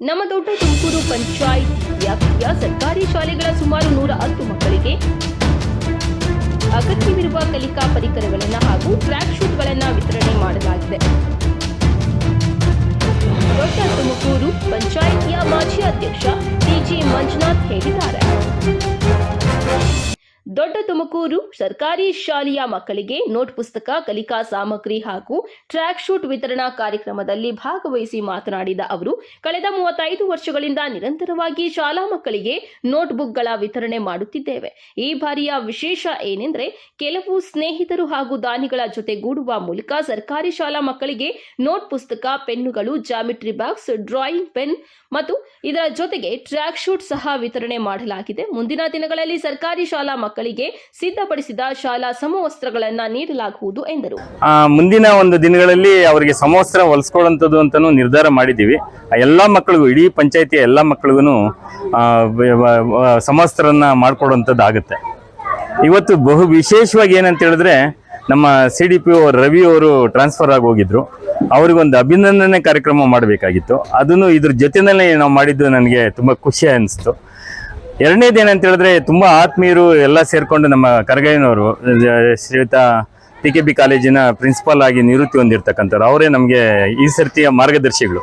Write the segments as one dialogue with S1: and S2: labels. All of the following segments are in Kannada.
S1: ನಮ್ಮ ದೊಡ್ಡ ತುಮಕೂರು ಪಂಚಾಯತ್ ವ್ಯಾಪ್ತಿಯ ಸರ್ಕಾರಿ ಶಾಲೆಗಳ ಸುಮಾರು ನೂರ ಹತ್ತು ಮಕ್ಕಳಿಗೆ ಅಗತ್ಯವಿರುವ ಕಲಿಕಾ ಪರಿಕರಗಳನ್ನು ಹಾಗೂ ಟ್ರ್ಯಾಕ್ ಶೂಟ್ಗಳನ್ನು ವಿತರಣೆ ಮಾಡಲಾಗಿದೆ. ದೊಡ್ಡ ತುಮಕೂರು ಪಂಚಾಯಿತಿಯ ಮಾಜಿ ಅಧ್ಯಕ್ಷ ಟಿಜಿ ಮಂಜುನಾಥ್ ಹೇಳಿದ್ದಾರೆ. ದೊಡ್ಡ ತುಮಕೂರು ಸರ್ಕಾರಿ ಶಾಲೆಯ ಮಕ್ಕಳಿಗೆ ನೋಟ್ ಪುಸ್ತಕ, ಕಲಿಕಾ ಸಾಮಗ್ರಿ ಹಾಗೂ ಟ್ರ್ಯಾಕ್ ಶೂಟ್ ವಿತರಣಾ ಕಾರ್ಯಕ್ರಮದಲ್ಲಿ ಭಾಗವಹಿಸಿ ಮಾತನಾಡಿದ ಅವರು, ಕಳೆದ ಮೂವತ್ತೈದು ವರ್ಷಗಳಿಂದ ನಿರಂತರವಾಗಿ ಶಾಲಾ ಮಕ್ಕಳಿಗೆ ನೋಟ್ಬುಕ್ಗಳ ವಿತರಣೆ ಮಾಡುತ್ತಿದ್ದೇವೆ. ಈ ಬಾರಿಯ ವಿಶೇಷ ಏನೆಂದರೆ, ಕೆಲವು ಸ್ನೇಹಿತರು ಹಾಗೂ ದಾನಿಗಳ ಜೊತೆಗೂಡುವ ಮೂಲಕ ಸರ್ಕಾರಿ ಶಾಲಾ ಮಕ್ಕಳಿಗೆ ನೋಟ್ ಪುಸ್ತಕ, ಪೆನ್ನುಗಳು, ಜಾಮಿಟ್ರಿ ಬಾಕ್ಸ್, ಡ್ರಾಯಿಂಗ್ ಪೆನ್ ಮತ್ತು ಇದರ ಜೊತೆಗೆ ಟ್ರ್ಯಾಕ್ ಶೂಟ್ ಸಹ ವಿತರಣೆ ಮಾಡಲಾಗಿದೆ. ಮುಂದಿನ ದಿನಗಳಲ್ಲಿ ಸರ್ಕಾರಿ ಶಾಲಾ ಮಕ್ಕಳಿಗೆ ಸಿದ್ಧಪಡಿಸಿದ ಶಾಲಾ ಸಮವಸ್ತ್ರಗಳನ್ನು ನೀಡಲಾಗುವುದು ಎಂದರು.
S2: ಮುಂದಿನ ಒಂದು ದಿನಗಳಲ್ಲಿ ಅವರಿಗೆ ಸಮವಸ್ತ್ರ ಹೊಲಿಸ್ಕೊಳ್ಳುವಂಥದ್ದು ಅಂತಲೂ ನಿರ್ಧಾರ ಮಾಡಿದ್ದೀವಿ. ಎಲ್ಲ ಮಕ್ಕಳಿಗೂ ಇಡೀ ಪಂಚಾಯತಿಯ ಎಲ್ಲ ಮಕ್ಕಳಿಗೂ ಸಮವಸ್ತ್ರನ ಮಾಡಿಕೊಡುವಂಥದ್ದು ಆಗುತ್ತೆ ಇವತ್ತು ಬಹು ವಿಶೇಷವಾಗಿ ಏನಂತ ಹೇಳಿದ್ರೆ, ನಮ್ಮ ಸಿ ಡಿ ಪಿ ರವಿ ಅವರು ಟ್ರಾನ್ಸ್ಫರ್ ಆಗಿ ಹೋಗಿದ್ರು. ಅವ್ರಿಗೊಂದು ಅಭಿನಂದನೆ ಕಾರ್ಯಕ್ರಮ ಮಾಡಬೇಕಾಗಿತ್ತು. ಅದನ್ನು ಇದ್ರ ಜೊತೆನಲ್ಲೇ ನಾವು ಮಾಡಿದ್ದು ನನಗೆ ತುಂಬ ಖುಷಿ ಅನಿಸ್ತು. ಎರಡನೇದು ಏನಂತ ಹೇಳಿದ್ರೆ ತುಂಬ ಆತ್ಮೀಯರು ಎಲ್ಲ ಸೇರಿಕೊಂಡು ನಮ್ಮ ಕರಗಯ್ಯನವರು ಶ್ರೀಯುತ ಪಿ ಕೆ ಬಿ ಕಾಲೇಜಿನ ಪ್ರಿನ್ಸಿಪಾಲ್ ಆಗಿ ನಿವೃತ್ತಿ ಹೊಂದಿರ್ತಕ್ಕಂಥವ್ರು. ಅವರೇ ನಮಗೆ ಈ ಸರ್ತಿಯ ಮಾರ್ಗದರ್ಶಿಗಳು.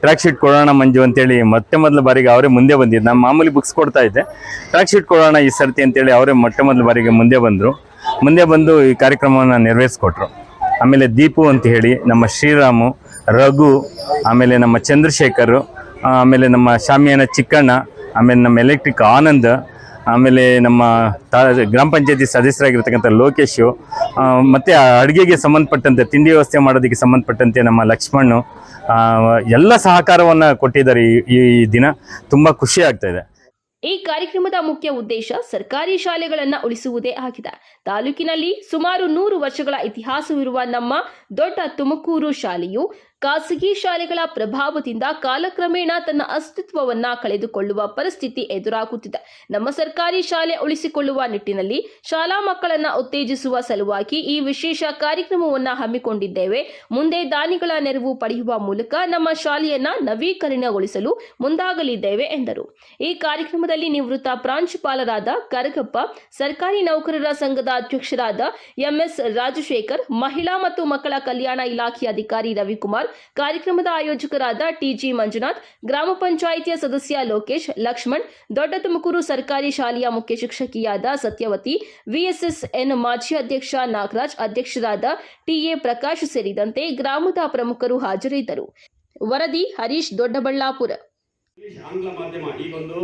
S2: ಟ್ರ್ಯಾಕ್ ಶೀಟ್ ಕೊಡೋಣ ಮಂಜು ಅಂತೇಳಿ ಮತ್ತೆ ಮೊದಲ ಬಾರಿಗೆ ಅವರೇ ಮುಂದೆ ಬಂದಿದ್ದು ನಾನು ಮಾಮೂಲಿ ಬುಕ್ಸ್ ಕೊಡ್ತಾ ಇದ್ದೆ. ಟ್ರ್ಯಾಕ್ ಶೀಟ್ ಕೊಡೋಣ ಈ ಸರ್ತಿ ಅಂತೇಳಿ ಅವರೇ ಮೊಟ್ಟೆ ಮೊದಲ ಬಾರಿಗೆ ಮುಂದೆ ಬಂದರು. ಮುಂದೆ ಬಂದು ಈ ಕಾರ್ಯಕ್ರಮವನ್ನು ನೆರವೇರಿಸ್ಕೊಟ್ರು. ಆಮೇಲೆ ದೀಪು ಅಂತ ಹೇಳಿ ನಮ್ಮ ಶ್ರೀರಾಮು, ರಘು, ಆಮೇಲೆ ನಮ್ಮ ಚಂದ್ರಶೇಖರು, ಆಮೇಲೆ ನಮ್ಮ ಶಾಮಿಯಾನ ಚಿಕ್ಕಣ್ಣ ಆಮೇಲೆ ನಮ್ಮ ಎಲೆಕ್ಟ್ರಿಕ್ ಆನಂದ್, ಆಮೇಲೆ ನಮ್ಮ ತಾ, ಗ್ರಾಮ ಪಂಚಾಯತಿ ಸದಸ್ಯರಾಗಿರ್ತಕ್ಕಂಥ ಲೋಕೇಶು ಮತ್ತು ಅಡುಗೆಗೆ ಸಂಬಂಧಪಟ್ಟಂತೆ, ತಿಂಡಿ ವ್ಯವಸ್ಥೆ ಮಾಡೋದಕ್ಕೆ ಸಂಬಂಧಪಟ್ಟಂತೆ ನಮ್ಮ ಲಕ್ಷ್ಮಣ್ಣು ಎಲ್ಲ ಸಹಕಾರವನ್ನು ಕೊಟ್ಟಿದ್ದಾರೆ ಈ ಈ ದಿನ. ತುಂಬ ಖುಷಿ ಆಗ್ತಾ ಇದೆ.
S1: ಈ ಕಾರ್ಯಕ್ರಮದ ಮುಖ್ಯ ಉದ್ದೇಶ ಸರ್ಕಾರಿ ಶಾಲೆಗಳನ್ನು ಉಳಿಸುವುದೇ ಆಗಿದೆ. ತಾಲೂಕಿನಲ್ಲಿ ಸುಮಾರು ನೂರು ವರ್ಷಗಳ ಇತಿಹಾಸವಿರುವ ನಮ್ಮ ದೊಡ್ಡ ತುಮಕೂರು ಶಾಲೆಯು ಖಾಸಗಿ ಶಾಲೆಗಳ ಪ್ರಭಾವದಿಂದ ಕಾಲಕ್ರಮೇಣ ತನ್ನ ಅಸ್ತಿತ್ವವನ್ನ ಕಳೆದುಕೊಳ್ಳುವ ಪರಿಸ್ಥಿತಿ ಎದುರಾಗುತ್ತಿದೆ. ನಮ್ಮ ಸರ್ಕಾರಿ ಶಾಲೆ ಉಳಿಸಿಕೊಳ್ಳುವ ನಿಟ್ಟಿನಲ್ಲಿ ಶಾಲಾ ಮಕ್ಕಳನ್ನ ಉತ್ತೇಜಿಸುವ ಸಲುವಾಗಿ ಈ ವಿಶೇಷ ಕಾರ್ಯಕ್ರಮವನ್ನ ಹಮ್ಮಿಕೊಂಡಿದ್ದೇವೆ. ಮುಂದೆ ದಾನಿಗಳ ನೆರವು ಪಡೆಯುವ ಮೂಲಕ ನಮ್ಮ ಶಾಲೆಯನ್ನ ನವೀಕರಣಗೊಳಿಸಲು ಮುಂದಾಗಲಿದ್ದೇವೆ, ಎಂದರು. ಈ ಕಾರ್ಯಕ್ರಮದಲ್ಲಿ ನಿವೃತ್ತ ಪ್ರಾಂಶುಪಾಲರಾದ ಕರಗಪ್ಪ, ಸರ್ಕಾರಿ ನೌಕರರ ಸಂಘದ ಅಧ್ಯಕ್ಷರಾದ ಎಂಎಸ್ ರಾಜಶೇಖರ್, ಮಹಿಳಾ ಮತ್ತು ಮಕ್ಕಳ ಕಲ್ಯಾಣ ಇಲಾಖೆ ಅಧಿಕಾರಿ ರವಿಕುಮಾರ್ ಕಾರ್ಯಕ್ರಮದ ಆಯೋಜಕರಾದ ಟಿಜಿ ಮಂಜುನಾಥ್, ಗ್ರಾಮ ಪಂಚಾಯಿತಿಯ ಸದಸ್ಯ ಲೋಕೇಶ್ ಲಕ್ಷ್ಮಣ್ ದೊಡ್ಡ ತುಮಕೂರು ಸರ್ಕಾರಿ ಶಾಲೆಯ ಮುಖ್ಯ ಶಿಕ್ಷಕಿಯಾದ ಸತ್ಯವತಿ ವಿಎಸ್ಎಸ್ಎನ್ ಮಾಜಿ ಅಧ್ಯಕ್ಷ ನಾಗರಾಜ್, ಅಧ್ಯಕ್ಷರಾದ ಟಿಎ ಪ್ರಕಾಶ್ ಸೇರಿದಂತೆ ಗ್ರಾಮದ ಪ್ರಮುಖರು ಹಾಜರಿದ್ದರು. ವರದಿ ಹರೀಶ್ ದೊಡ್ಡಬಳ್ಳಾಪುರ.
S3: ಇಂಗ್ಲಿಷ್ ಆಂಗ್ಲ ಮಾಧ್ಯಮ ಈಗೊಂದು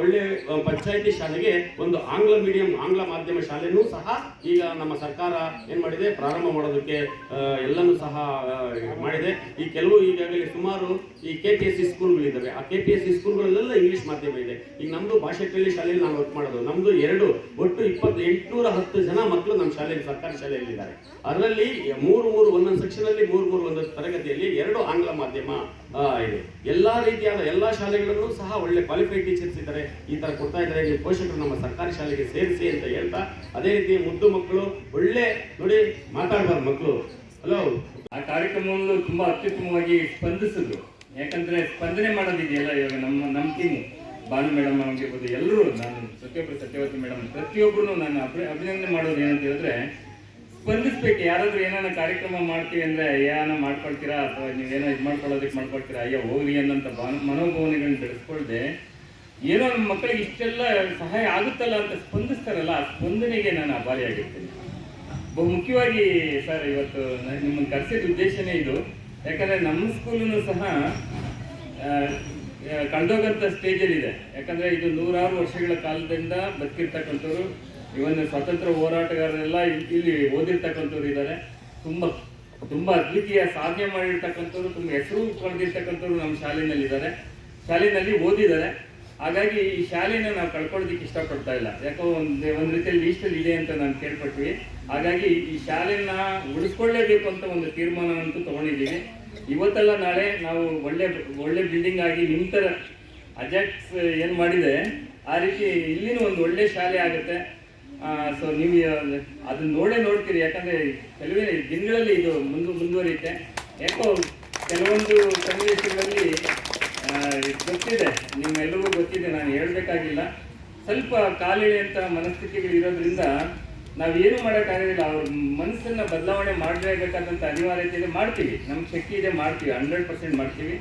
S3: ಒಳ್ಳೆ ಪಂಚಾಯಿತಿ ಶಾಲೆಗೆ ಒಂದು ಆಂಗ್ಲ ಮೀಡಿಯಂ ಆಂಗ್ಲ ಮಾಧ್ಯಮ ಶಾಲೆನೂ ಸಹ ಈಗ ನಮ್ಮ ಸರ್ಕಾರ ಏನ್ ಮಾಡಿದೆ? ಪ್ರಾರಂಭ ಮಾಡೋದಕ್ಕೆ ಎಲ್ಲನೂ ಸಹ ಮಾಡಿದೆ. ಈ ಕೆಲವು ಈಗಾಗಲೇ ಸುಮಾರು ಈ ಕೆ ಪಿ ಎಸ್ ಸಿ ಸ್ಕೂಲ್ಗಳಿದ್ದಾವೆ. ಆ ಕೆ ಪಿ ಎಸ್ ಸಿ ಸ್ಕೂಲ್ಗಳಲ್ಲೆಲ್ಲ ಇಂಗ್ಲಿಷ್ ಮಾಧ್ಯಮ ಇದೆ. ಈಗ ನಮ್ದು ಕಲಿ ಶಾಲೆಯಲ್ಲಿ ನಾವು ವರ್ಕ್ ಮಾಡೋದು. ನಮ್ದು ಎರಡು, ಒಟ್ಟು ಇಪ್ಪತ್ತು ಎಂಟುನೂರ ಹತ್ತು ಜನ ಮಕ್ಕಳು ನಮ್ಮ ಶಾಲೆಯಲ್ಲಿ, ಸರ್ಕಾರಿ ಶಾಲೆಯಲ್ಲಿದ್ದಾರೆ. ಅದರಲ್ಲಿ ಮೂರು ಮೂರು ಒಂದೊಂದು ಸೆಕ್ಷನ್ ಅಲ್ಲಿ ಮೂರು ಮೂರು ಒಂದೊಂದು ತರಗತಿಯಲ್ಲಿ ಎರಡು ಆಂಗ್ಲ ಮಾಧ್ಯಮ. ಇದೆ. ಎಲ್ಲ ರೀತಿಯಾದ ಎಲ್ಲ ಶಾಲೆಗಳಲ್ಲೂ ಸಹ ಒಳ್ಳೆ ಕ್ವಾಲಿಫೈಡ್ ಟೀಚರ್ಸ್ ಇದ್ದಾರೆ. ಈ ತರ ಕೊಡ್ತಾ ಇದ್ದಾರೆ. ನೀವು ಪೋಷಕರು ನಮ್ಮ ಸರ್ಕಾರಿ ಶಾಲೆಗೆ ಸೇರಿಸಿ ಅಂತ ಹೇಳ್ತಾ, ಅದೇ ರೀತಿ ಮುದ್ದು ಮಕ್ಕಳು, ಒಳ್ಳೆ ನೋಡಿ ಮಾತಾಡ್ಬಾರ್ದು ಮಕ್ಕಳು. ಹಲೋ
S2: ಆ ಕಾರ್ಯಕ್ರಮವನ್ನು ತುಂಬಾ ಅತ್ಯುತ್ತಮವಾಗಿ ಸ್ಪಂದಿಸಿದ್ರು. ಯಾಕಂದ್ರೆ ಸ್ಪಂದನೆ ಮಾಡೋದಿದೆಯಲ್ಲ ಇವಾಗ ನಮ್ಮ ನಮ್ಮ ಟೀಮು ಭಾನು ಮೇಡಮ್ ಆಗಿರ್ಬೋದು ಎಲ್ಲರೂ ನಾನು ಸತ್ಯಪ್ರ ಸತ್ಯವತಿ ಮೇಡಮ್ ಪ್ರತಿಯೊಬ್ಬರು ನಾನು ಅಭಿ, ಅಭಿನಂದನೆ ಮಾಡೋದು ಏನಂತ ಹೇಳಿದ್ರೆ ಸ್ಪಂದಿಸ್ಬೇಕು. ಯಾರಾದ್ರೂ ಏನಾನ ಕಾರ್ಯಕ್ರಮ ಮಾಡ್ತೀವಿ ಅಂದ್ರೆ ಏನ ಮಾಡ್ಕೊಳ್ತೀರಾ? ಅಥವಾ ನೀವೇನೋ ಇದು ಮಾಡ್ಕೊಳ್ಳೋದಕ್ಕೆ ಮಾಡ್ಕೊಳ್ತೀರಾ? ಅಯ್ಯೋ ಹೋಗ್ಲಿ ಅನ್ನೋಂಥ ಭಾವ- ಮನೋಭಾವನೆಗಳನ್ನ ಬೆಳೆಸ್ಕೊಳ್ದೆ, ಏನೋ ನಮ್ಮ ಮಕ್ಕಳಿಗೆ ಇಷ್ಟೆಲ್ಲ ಸಹಾಯ ಆಗುತ್ತಲ್ಲ ಅಂತ ಸ್ಪಂದಿಸ್ತಾರಲ್ಲ, ಆ ಸ್ಪಂದನೆಗೆ ನಾನು ಆಭಾರಿಯಾಗಿರ್ತೀನಿ ಬಹು ಮುಖ್ಯವಾಗಿ ಸರ್, ಇವತ್ತು ನಿಮ್ಮನ್ನು ಕರೆಸಿದ ಉದ್ದೇಶನೇ ಇದು. ಯಾಕಂದ್ರೆ ನಮ್ಮ ಸ್ಕೂಲನ್ನು ಸಹ ಕಳೆದೋಗಂತ ಸ್ಟೇಜಲ್ಲಿದೆ ಯಾಕಂದ್ರೆ ಇದು ನೂರಾರು ವರ್ಷಗಳ ಕಾಲದಿಂದ ಬದುಕಿರ್ತಕ್ಕಂಥವ್ರು ಇವನ್ ಸ್ವಾತಂತ್ರ್ಯ ಹೋರಾಟಗಾರರೆಲ್ಲ ಇಲ್- ಇಲ್ಲಿ ಓದಿರ್ತಕ್ಕಂಥವ್ರು ಇದ್ದಾರೆ ತುಂಬ ತುಂಬ ಅದ್ವಿತೀಯ ಸಾಧನೆ ಮಾಡಿರ್ತಕ್ಕಂಥವ್ರು, ತುಂಬ ಹೆಸರು ಪಡೆದಿರ್ತಕ್ಕಂಥವ್ರು ನಮ್ಮ ಶಾಲೆಯಲ್ಲಿದ್ದಾರೆ ಶಾಲೆಯಲ್ಲಿ ಓದಿದ್ದಾರೆ. ಹಾಗಾಗಿ ಈ ಶಾಲೆನ ನಾವು ಕಳ್ಕೊಳ್ಳೋದಕ್ಕೆ ಇಷ್ಟಪಡ್ತಾ ಇಲ್ಲ. ಯಾಕೋ ಒಂದು ಒಂದು ರೀತಿಯಲ್ಲಿ ಲೀಸ್ಟಲ್ಲಿ ಇದೆ ಅಂತ ನಾನು ಕೇಳ್ಪಟ್ವಿ. ಹಾಗಾಗಿ ಈ ಶಾಲೆನ ಉಳಿಸ್ಕೊಳ್ಳೇಬೇಕು ಅಂತ ಒಂದು ತೀರ್ಮಾನವಂತೂ ತಗೊಂಡಿದ್ದೀವಿ. ಇವತ್ತಲ್ಲ ನಾಳೆ ನಾವು ಒಳ್ಳೆ ಒಳ್ಳೆ ಬಿಲ್ಡಿಂಗ್ ಆಗಿ ನಿಮ್ಮ ಥರ ಅಜೆಕ್ಟ್ಸ್ ಏನು ಮಾಡಿದೆ, ಆ ರೀತಿ ಇಲ್ಲಿನೂ ಒಂದು ಒಳ್ಳೆ ಶಾಲೆ ಆಗುತ್ತೆ. ಸೊ ನೀವು ಅದನ್ನ ನೋಡೇ ನೋಡ್ತೀರಿ. ಯಾಕಂದ್ರೆ ಕೆಲವೇ ದಿನಗಳಲ್ಲಿ ಇದು ಮುಂದು, ಮುಂದುವರಿಯುತ್ತೆ. ಯಾಕೋ ಕೆಲವೊಂದು ಸನ್ನಿವೇಶಗಳಲ್ಲಿ ಗೊತ್ತಿದೆ. ನಿಮ್ಮೆಲ್ಲರಿಗೂ ಗೊತ್ತಿದೆ, ನಾನು ಹೇಳ್ಬೇಕಾಗಿಲ್ಲ. ಸ್ವಲ್ಪ ಕಾಲಿಳಿ ಅಂತ ಮನಸ್ಥಿತಿಗಳು ಇರೋದ್ರಿಂದ ನಾವೇನು ಮಾಡೋಕ್ಕಾಗೋದಿಲ್ಲ ಅವ್ರ ಮನಸ್ಸನ್ನ ಬದಲಾವಣೆ ಮಾಡಲೇಬೇಕಾದಂಥ ಅನಿವಾರ್ಯತೆ ಇದೆ ಮಾಡ್ತೀವಿ. ನಮ್ಗೆ ಶಕ್ತಿ ಇದೆ, ಮಾಡ್ತೀವಿ. ಹಂಡ್ರೆಡ್ ಪರ್ಸೆಂಟ್ ಮಾಡ್ತೀವಿ.